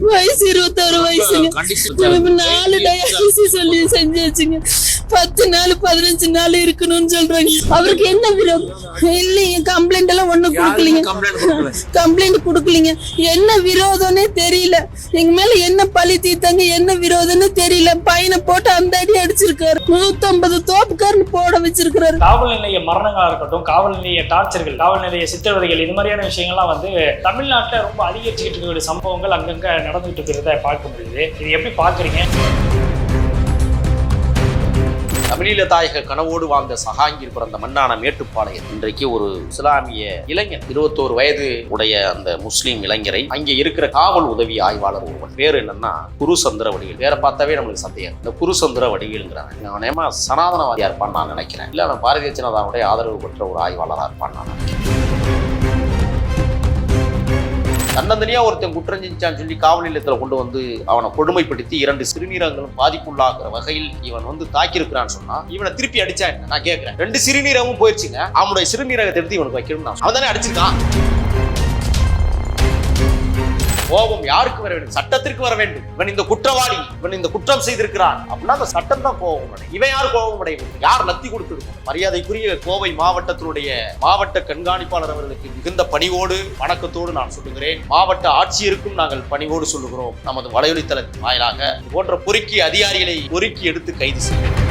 வயசு இருபத்தாறு வயசுங்க. நாலு டயாலிசிஸ் சொல்லி செஞ்சாச்சுங்க. பத்து நாள் பதினஞ்சு நாள் இருக்கணும்னு சொல்றாங்க. அவருக்கு என்ன விரோதம்? இல்லைங்க கம்ப்ளைண்ட் எல்லாம் ஒண்ணும் கொடுக்கலீங்க. கம்ப்ளைண்ட் கொடுக்கலீங்க. என்ன விரோதம்னே தெரியல. எங்க மேல என்ன பழி தீர்த்தாங்க என்ன விரோதம்னு தெரியல. பையனை போட்டு அந்த அடி அடிச்சிருக்காரு. நூத்தம்பது தோப்புக்காரன்னு போட வச்சிருக்காரு காவல் நிலைய மரணங்களா இருக்கட்டும் காவல் நிலைய டார்ச்சர்கள் காவல் நிலைய சித்திரவதைகள் இது மாதிரியான விஷயங்கள்லாம் வந்து தமிழ்நாட்டுல ரொம்ப அதிகரிச்சுக்கிட்டு இருக்கக்கூடிய சம்பவங்கள் அங்கங்க நடந்துகிட்டு இருக்கிறத பார்க்க முடியுது இது எப்படி பாக்குறீங்க தமிழீழ தாயக கனவோடு வாழ்ந்த சகாங்கில் பிறந்த மண்ணான மேட்டுப்பாளையம். இன்றைக்கு ஒரு இஸ்லாமிய இளைஞர் இருபத்தோரு வயது உடைய அந்த முஸ்லீம் இளைஞரை அங்கே இருக்கிற காவல் உதவி ஆய்வாளர் ஒருவன். பேர் என்னன்னா குருசந்திர வடிவில். வேற பார்த்தாவே நம்மளுக்கு சந்தேகம். இந்த குருசந்திர வடிவில்ங்கிறாங்க அவன் ஏமா சனாதனவாதியா இருப்பான்னு நான் நினைக்கிறேன். இல்ல அவன் பாரதிய ஜனதாவுடைய ஆதரவு பெற்ற ஒரு ஆய்வாளராக இருப்பான்னு நான் நினைக்கிறேன். தன்னந்தனியா ஒருத்தன் குற்றம் செஞ்சான்னு சொல்லி காவல் நிலையத்துல கொண்டு வந்து அவனை கொடுமைப்படுத்தி இரண்டு சிறுநீரகங்களும் பாதிப்புள்ளாகிற வகையில் இவன் வந்து தாக்கியிருக்கிறான்னு சொன்னா இவனை திருப்பி அடிச்சா என்ன? நான் கேட்கிறேன் ரெண்டு சிறுநீரகமும் போயிடுச்சுங்க அவனுடைய சிறுநீரகத்தை எடுத்து இவனுக்கு வைக்கணும் அவன் தானே அடிச்சிருக்கான். கோபம் யாருக்கு வர வேண்டும்? சட்டத்திற்கு வர வேண்டும். இவன் இந்த குற்றவாளி இவன் இந்த குற்றம் செய்திருக்கிறான். அப்படின்னா அந்த சட்டம் தான் கோபம் அடையும். இவன் யார் கோபம் அடைய வேண்டும்? யார் லத்தி கொடுத்திருக்கும்? மரியாதைக்குரிய கோவை மாவட்டத்தினுடைய மாவட்ட கண்காணிப்பாளர் அவர்களுக்கு மிகுந்த பணிவோடு வணக்கத்தோடு நான் சொல்லுகிறேன். மாவட்ட ஆட்சியருக்கும் நாங்கள் பணிவோடு சொல்லுகிறோம். நமது வலையொலித்தளத்தின் வாயிலாக. போன்ற பொறுக்கி அதிகாரிகளை பொறுக்கி எடுத்து கைது செய்ய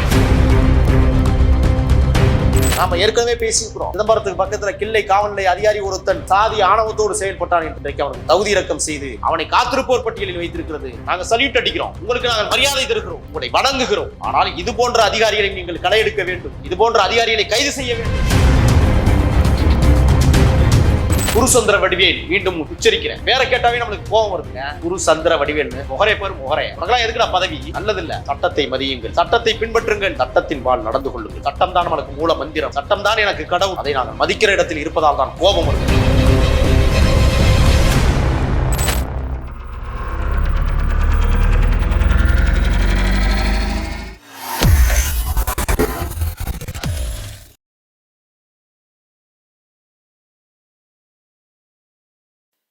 நாம ஏற்கனவே பேசியிருக்கிறோம். சிதம்பரத்துக்கு பக்கத்துல கிள்ளை காவல் நிலைய அதிகாரி ஒருத்தன் சாதி ஆணவத்தோடு செயல்பட்டான் என்று அவனுக்கு தகுதி இறக்கம் செய்து அவனை காத்திருப்போர் பட்டியலில் வைத்திருக்கிறது. நாங்க சல்யூட் அடிக்கிறோம். உங்களுக்கு நாங்கள் மரியாதை தருகிறோம். உங்களை வணங்குகிறோம். ஆனால் இது போன்ற அதிகாரிகளை நீங்கள் களையெடுக்க வேண்டும். இது போன்ற அதிகாரிகளை கைது செய்ய வேண்டும். குரு சந்திர வடிவேல் மீண்டும் உச்சரிக்கிறேன். வேற கேட்டாவே நம்மளுக்கு கோபம் வருதுங்க. குரு சந்திர வடிவேல்னு முகரே பேர் முகரே. உனக்கெல்லாம் எதுக்குடா பதவி? நல்லதில்ல. சட்டத்தை மதியுங்கள். சட்டத்தை பின்பற்றுங்கள். சட்டத்தின் வாழ் நடந்து கொள்ளுங்கள். சட்டம் தான் நம்மளுக்கு மூல மந்திரம். சட்டம் தான் எனக்கு கடவுள். அதை நாங்கள் மதிக்கிற இடத்தில் இருப்பதால் தான் கோபம் வருது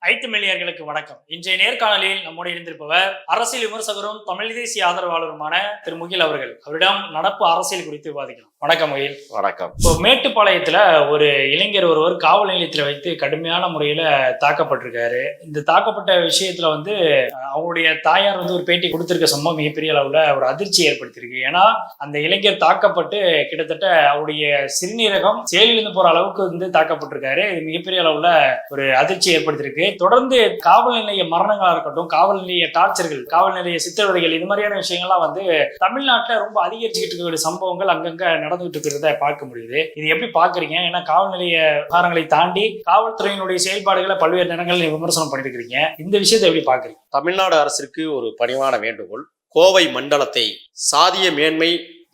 ஐத்து மெல்லியர்களுக்கு வணக்கம். இன்றைய நேர்காணலில் நம்மோடு இருந்திருப்பவர் அரசியல் விமர்சகரும் தமிழ் தேசிய ஆதரவாளருமான திரு முகில் அவர்கள். அவரிடம் நடப்பு அரசியல் குறித்து விவாதிக்கலாம். வணக்கம் முகில். வணக்கம். இப்போ மேட்டுப்பாளையத்துல ஒரு இளைஞர் ஒருவர் காவல் நிலையத்தில் வைத்து கடுமையான முறையில தாக்கப்பட்டிருக்காரு. இந்த தாக்கப்பட்ட விஷயத்துல வந்து அவங்களுடைய தாயார் வந்து ஒரு பேட்டி கொடுத்திருக்க சம்பவம் மிகப்பெரிய அளவுல ஒரு அதிர்ச்சி ஏற்படுத்தியிருக்கு. ஏன்னா அந்த இளைஞர் தாக்கப்பட்டு கிட்டத்தட்ட அவருடைய சிறுநீரகம் செயலிழந்து போற அளவுக்கு வந்து தாக்கப்பட்டிருக்காரு. இது மிகப்பெரிய அளவுல ஒரு அதிர்ச்சி ஏற்படுத்தியிருக்கு. தொடர்ந்து காவல் நிலைய மரணங்களா இருக்கட்டும் காவல் நிலைய டார்ச்சர்கள் காவல் நிலைய சித்திரவதைகள் இது மாதிரியான விஷயங்கள்லாம் வந்து தமிழ்நாட்டில் ரொம்ப அதிகரிச்சுக்கிட்டு இருக்கக்கூடிய சம்பவங்கள் அங்கங்க நடந்துகிட்டு இருக்கிறத பார்க்க முடியுது. இது எப்படி பாக்குறீங்க ஏன்னா காவல் நிலைய விவகாரங்களை தாண்டி காவல்துறையினுடைய செயல்பாடுகளை பல்வேறு நேரங்களில் விமர்சனம் பண்ணிருக்கிறீங்க. இந்த விஷயத்தை எப்படி பாக்குறீங்க தமிழ்நாடு அரசிற்கு ஒரு பணிவான வேண்டுகோள் கோவை மண்டலத்தை சாதிய மேன்மை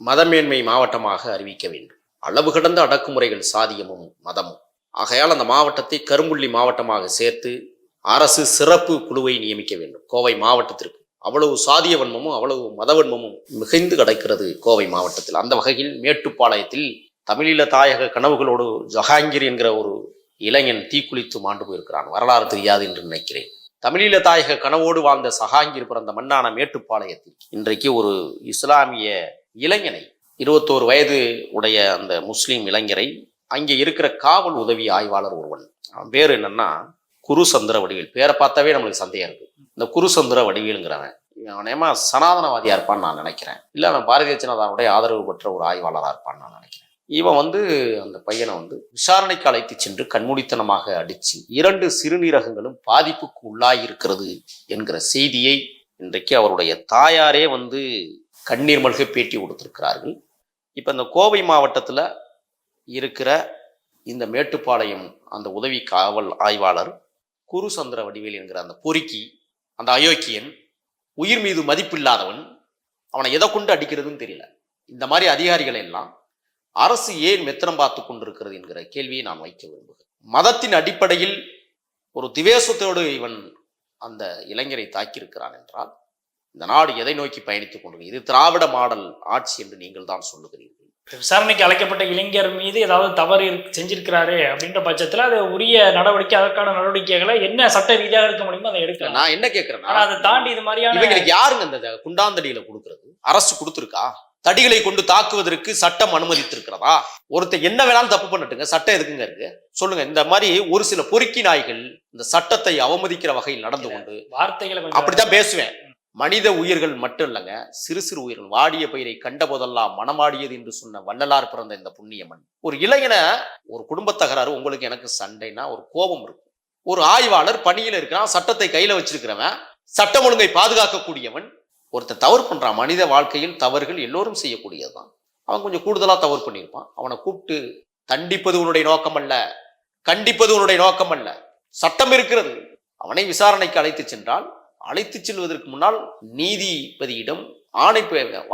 மதமேன்மை மாவட்டமாக அறிவிக்க வேண்டும். அளவு கடந்த அடக்குமுறைகள் சாதியமும் மதமும். ஆகையால் அந்த மாவட்டத்தை கரும்புள்ளி மாவட்டமாக சேர்த்து அரசு சிறப்பு குழுவை நியமிக்க வேண்டும். கோவை மாவட்டத்திற்கு. அவ்வளவு சாதிய வன்மமும் அவ்வளவு மதவன்மமும் மிகுந்து கிடக்கிறது கோவை மாவட்டத்தில். அந்த வகையில் மேட்டுப்பாளையத்தில் தமிழீழ தாயக கனவுகளோடு ஜஹாங்கீர் என்கிற ஒரு இளைஞன் தீக்குளித்து மாண்டு போயிருக்கிறான். வரலாறு தெரியாது என்று நினைக்கிறேன். தமிழீழ தாயக கனவோடு வாழ்ந்த சஹாங்கீர் பிறந்த மண்ணான மேட்டுப்பாளையத்தில் இன்றைக்கு ஒரு இஸ்லாமிய இளைஞனை இருபத்தோரு வயது உடைய அந்த முஸ்லீம் இளைஞரை அங்கே இருக்கிற காவல் உதவி ஆய்வாளர் ஒருவன். அவன் பேர் என்னன்னா குருசந்திர வடிவேல். பேரை பார்த்தாவே நம்மளுக்கு சந்தேகம் இருக்கு. இந்த குருசந்திர வடிவேலுங்கிறவன் அவனேமா ஏமா சனாதனவாதியா இருப்பான்னு நான் நினைக்கிறேன். இல்ல அவன் பாரதிய ஜனதாவுடைய ஆதரவு பெற்ற ஒரு ஆய்வாளராக இருப்பான்னு நான் நினைக்கிறேன். இவன் வந்து அந்த பையனை வந்து விசாரணைக்கு அழைத்து சென்று கண்மூடித்தனமாக அடிச்சு இரண்டு சிறுநீரகங்களும் பாதிப்புக்கு உள்ளாயிருக்கிறது என்கிற செய்தியை இன்றைக்கு அவருடைய தாயாரே வந்து கண்ணீர் மல்க பேட்டி கொடுத்திருக்கிறார்கள். இப்போ இந்த கோவை மாவட்டத்தில் இருக்கிற இந்த மேட்டுப்பாளையம் அந்த உதவி காவல் ஆய்வாளர் குருசந்திர வடிவேல் என்கிற அந்த பொறுக்கி அந்த அயோக்கியன் உயிர் மீது மதிப்பில்லாதவன் அவனை எதை கொண்டு அடிக்கிறதுன்னு தெரியல. இந்த மாதிரி அதிகாரிகளை எல்லாம் அரசு ஏன் மெத்தனம் பார்த்து கொண்டிருக்கிறது என்கிற கேள்வியை நான் வைக்க விரும்புகிறேன். மதத்தின் அடிப்படையில் ஒரு திவேசத்தோடு இவன் அந்த இளைஞரை தாக்கியிருக்கிறான் என்றால் இந்த நாடு எதை நோக்கி பயணித்துக் கொண்டிருக்கிறது? இது திராவிட மாடல் ஆட்சி என்று நீங்கள் தான் சொல்லுகிறீர்கள். விசாரணைக்கு அழைக்கப்பட்ட இளைஞர் மீது ஏதாவது தவறு இருக்கு- செஞ்சிருக்கிறாரு அப்படின்ற பட்சத்துல அது உரிய நடவடிக்கை அதற்கான நடவடிக்கைகளை என்ன சட்ட ரீதியாக எடுக்க முடியுமோ அதை எடுக்கலாம். நான் என்ன கேட்கிறேன்னா ஆனா அதை தாண்டி இது மாதிரியான இவங்களுக்கு யாருங்க இந்த குண்டாந்தடியில கொடுக்கறது? அரசு கொடுத்துருக்கா? தடிகளை கொண்டு தாக்குவதற்கு சட்டம் அனுமதித்திருக்கிறதா? ஒருத்தர் என்ன வேணாலும் தப்பு பண்ணட்டுங்க சட்டம் எதுக்குங்க இருக்கு? சொல்லுங்க இந்த மாதிரி ஒரு சில பொறுக்கி நாய்கள் இந்த சட்டத்தை அவமதிக்கிற வகையில் நடந்து கொண்டு வார்த்தைகளை அப்படித்தான் பேசுவேன். மனித உயிர்கள் மட்டும் இல்லைங்க சிறு சிறு உயிர்கள். வாடிய பயிரை கண்ட போதெல்லாம் மனமாடியது என்று சொன்ன வள்ளலார் பிறந்த இந்த புண்ணியமன். ஒரு இளைஞன ஒரு குடும்ப தகராறு உங்களுக்கு எனக்கு சண்டைனா ஒரு கோபம் இருக்கும். ஒரு ஆய்வாளர் பணியில் இருக்கிறான் சட்டத்தை கையில வச்சிருக்கிறவன் சட்டம் ஒழுங்கை பாதுகாக்கக்கூடியவன். ஒருத்தன் தவறு பண்றான் மனித வாழ்க்கையில் தவறுகள் எல்லோரும் செய்யக்கூடியதுதான். அவன் கொஞ்சம் கூடுதலா தவறு பண்ணியிருப்பான். அவனை கூப்பிட்டு தண்டிப்பது உன்னுடைய நோக்கம் அல்ல கண்டிப்பது உன்னுடைய நோக்கம் அல்ல சட்டம் இருக்கிறது. அவனை விசாரணைக்கு அழைத்து சென்றால் அழைத்து செல்வதற்கு முன்னால் நீதிபதியிடம் ஆணை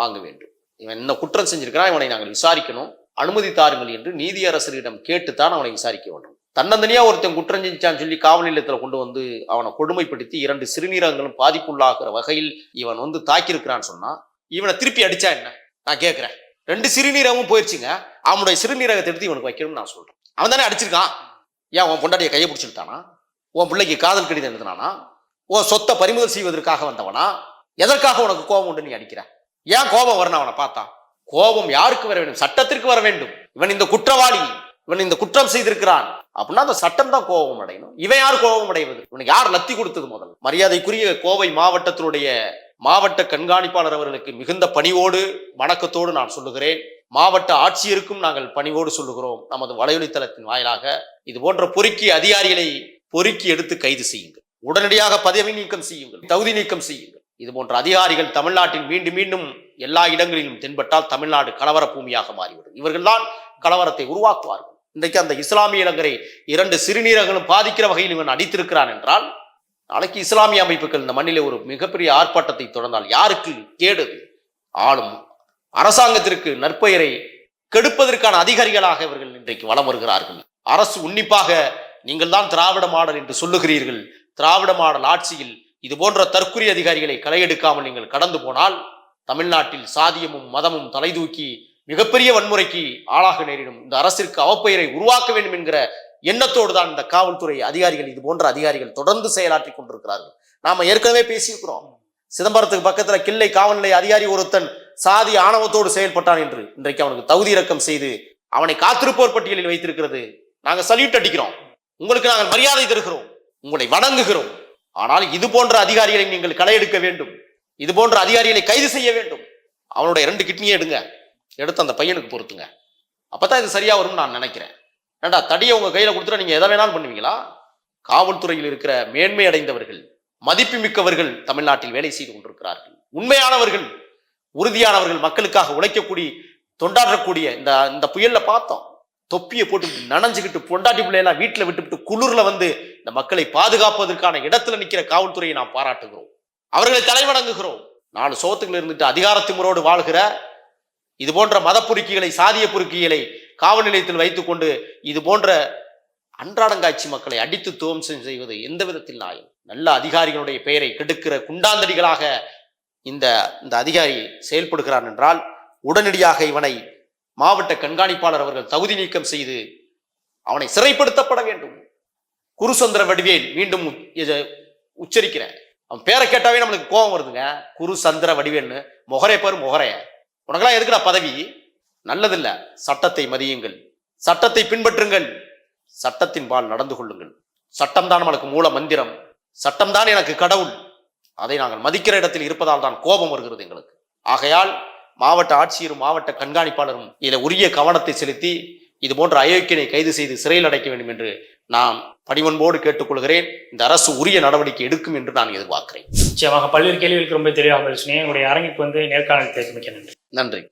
வாங்க வேண்டும். இவன் என்ன குற்றம் செஞ்சிருக்கிறான் இவனை நாங்கள் விசாரிக்கணும். அனுமதி தாருங்கள் என்று நீதியரசரிடம் கேட்டுத்தான் அவனை விசாரிக்க வேண்டும். தன்னந்தனியா ஒருத்தன் குற்றம் செஞ்சான்னு சொல்லி காவல் நிலையத்தில் கொண்டு வந்து அவனை கொடுமைப்படுத்தி இரண்டு சிறுநீரகங்களும் பாதிப்புள்ளாகிற வகையில் இவன் வந்து தாக்கியிருக்கிறான்னு சொன்னா இவனை திருப்பி அடிச்சா என்ன? நான் கேட்கிறேன் ரெண்டு சிறுநீரகமும் போயிடுச்சுங்க அவனுடைய சிறுநீரகத்தை எடுத்து இவனுக்கு வைக்கணும்னு நான் சொல்றேன். அவன் தானே அடிச்சிருக்கான். ஏன் உன் பொண்டாட்டியை கையை பிடிச்சிருக்கானா உன் பிள்ளைக்கு காதல் கடிதம் எழுதினானா? உன் சொத்தை பறிமுதல் செய்வதற்காக வந்தவனா? எதற்காக உனக்கு கோபம் உண்டு நீ அடிக்கிற? ஏன் கோபம் வரணும் அவனை பார்த்தா? கோபம் யாருக்கு வர வேண்டும்? சட்டத்திற்கு வர வேண்டும். இவன் இந்த குற்றவாளி. இவன் இந்த குற்றம் செய்திருக்கிறான். அப்படின்னா அந்த சட்டம் தான் கோபம் அடையணும். இவன் யார் கோபம் அடைவது? இவனுக்கு யார் லத்தி கொடுத்தது முதல்? மரியாதைக்குரிய கோவை மாவட்டத்தினுடைய மாவட்ட கண்காணிப்பாளர் அவர்களுக்கு மிகுந்த பணிவோடு வணக்கத்தோடு நான் சொல்லுகிறேன். மாவட்ட ஆட்சியருக்கும் நாங்கள் பணிவோடு சொல்லுகிறோம். நமது வலையொலித்தளத்தின் வாயிலாக இது போன்ற பொறுக்கி அதிகாரிகளை பொறுக்கி எடுத்து கைது செய்யுங்கள். உடனடியாக பதவி நீக்கம் செய்யுங்கள் தகுதி நீக்கம் செய்யுங்கள். இது போன்ற அதிகாரிகள் தமிழ்நாட்டில் மீண்டும் மீண்டும் எல்லா இடங்களிலும் தென்பட்டால் தமிழ்நாடு கலவர பூமியாக மாறிவிடும். இவர்கள்தான் கலவரத்தை உருவாக்குவார்கள். இன்றைக்கு அந்த இஸ்லாமிய இளைஞரை இரண்டு சிறுநீரகங்களும் பாதிக்கிற வகையில் இவன் அடித்திருக்கிறான் என்றால் நாளைக்கு இஸ்லாமிய அமைப்புகள் இந்த மண்ணிலே ஒரு மிகப்பெரிய ஆர்ப்பாட்டத்தை தொடர்ந்தால் யாருக்கு கேடு? ஆளும் அரசாங்கத்திற்கு நற்பெயரை கெடுப்பதற்கான அதிகாரிகளாக இவர்கள் இன்றைக்கு வலம் வருகிறார்கள். அரசு உன்னிப்பாக நீங்கள் தான் திராவிட மாடல் என்று சொல்லுகிறீர்கள். திராவிட மாடல் ஆட்சியில் இது போன்ற தற்குறி அதிகாரிகளை களையெடுக்காமல் நீங்கள் கடந்து போனால் தமிழ்நாட்டில் சாதியமும் மதமும் தலைதூக்கி மிகப்பெரிய வன்முறைக்கு ஆளாக நேரிடும். இந்த அரசிற்கு அவப்பெயரை உருவாக்க வேண்டும் என்கிற எண்ணத்தோடு தான் இந்த காவல்துறை அதிகாரிகள் இது போன்ற அதிகாரிகள் தொடர்ந்து செயலாற்றி கொண்டிருக்கிறார்கள். நாம ஏற்கனவே பேசியிருக்கிறோம். சிதம்பரத்துக்கு பக்கத்துல கிள்ளை காவல்நிலை அதிகாரி ஒருத்தன் சாதி ஆணவத்தோடு செயல்பட்டான் என்று இன்றைக்கு அவனுக்கு தகுதி இறக்கம் செய்து அவனை காத்திருப்போர் பட்டியலில் வைத்திருக்கிறது. நாங்கள் சல்யூட் அடிக்கிறோம். உங்களுக்கு நாங்கள் மரியாதை தருகிறோம். உங்களை வணங்குகிறோம். ஆனால் இது போன்ற அதிகாரிகளை நீங்கள் களை எடுக்க வேண்டும். இது போன்ற அதிகாரிகளை கைது செய்ய வேண்டும். அவனுடைய ரெண்டு கிட்னியை எடுங்க. எடுத்து அந்த பையனுக்கு பொறுத்துங்க அப்பதான் இது சரியா வரும்னு நான் நினைக்கிறேன். ஏண்டா தடியை உங்க கையில கொடுத்துட்டா நீங்க எதை வேணாலும் பண்ணுவீங்களா? காவல்துறையில் இருக்கிற மேன்மை அடைந்தவர்கள் மதிப்பு மிக்கவர்கள் தமிழ்நாட்டில் வேலை செய்து கொண்டிருக்கிறார்கள். உண்மையானவர்கள் உறுதியானவர்கள் மக்களுக்காக உழைக்கக்கூடிய தொண்டாற்றக்கூடிய இந்த இந்த புயல்ல பார்த்தோம். தொப்பியை போட்டு நனைஞ்சுக்கிட்டு பொண்டாட்டி பிள்ளையெல்லாம் வீட்டில் விட்டுவிட்டு குளிர்ல வந்து இந்த மக்களை பாதுகாப்பதற்கான இடத்துல நிற்கிற காவல்துறையை நாம் பாராட்டுகிறோம். அவர்களை தலைவணங்குகிறோம் நாலு சோத்துக்கள் இருந்துட்டு அதிகாரத்திமுறோடு வாழ்கிற இது போன்ற மதப்புருக்கிகளை சாதிய பொறுக்கிகளை காவல் நிலையத்தில் வைத்துக்கொண்டு இது போன்ற அன்றாடங்காட்சி மக்களை அடித்து துவம்சம் செய்வது எந்த விதத்தில் நியாயம்? நல்ல அதிகாரிகளுடைய பெயரை கெடுக்கிற குண்டாந்தடிகளாக இந்த இந்த அதிகாரி செயல்படுகிறான் என்றால் உடனடியாக இவனை மாவட்ட கண்காணிப்பாளர் அவர்கள் தகுதி நீக்கம் செய்து அவனை சிறைப்படுத்தப்பட வேண்டும். குருசந்திர வடிவேல் மீண்டும் உ- இதை உச்சரிக்கிறேன் அவன் பேரை கேட்டாவே நம்மளுக்கு கோபம் வருதுங்க. குரு சந்திர வடிவேல்னு முகரே பாரு முகரே. உனக்கெல்லாம் எதுக்குடா பதவி? நல்லதில்ல. சட்டத்தை மதியுங்கள். சட்டத்தை பின்பற்றுங்கள். சட்டத்தின் பால் நடந்து கொள்ளுங்கள். சட்டம்தான் நம்மளுக்கு மூல மந்திரம். சட்டம்தான் எனக்கு கடவுள். அதை நாங்கள் மதிக்கிற இடத்தில் இருப்பதால் தான் கோபம் வருகிறது எங்களுக்கு. ஆகையால் மாவட்ட ஆட்சியரும் மாவட்ட கண்காணிப்பாளரும் இதில் உரிய கவனத்தை செலுத்தி இது போன்ற அயோக்கியனை கைது செய்து சிறையில் அடைக்க வேண்டும் என்று நான் பணிவன்போடு கேட்டுக்கொள்கிறேன். இந்த அரசு உரிய நடவடிக்கை எடுக்கும் என்று நான் எதிர்பார்க்கிறேன். நிச்சயமாக பல்வேறு கேள்விகளுக்கு ரொம்ப தெளிவாக பேசுனீங்க உங்களுடைய அரங்குக்கு வந்து நேர்காணல் தேர்ந்தமைக்க நன்றி. நன்றி.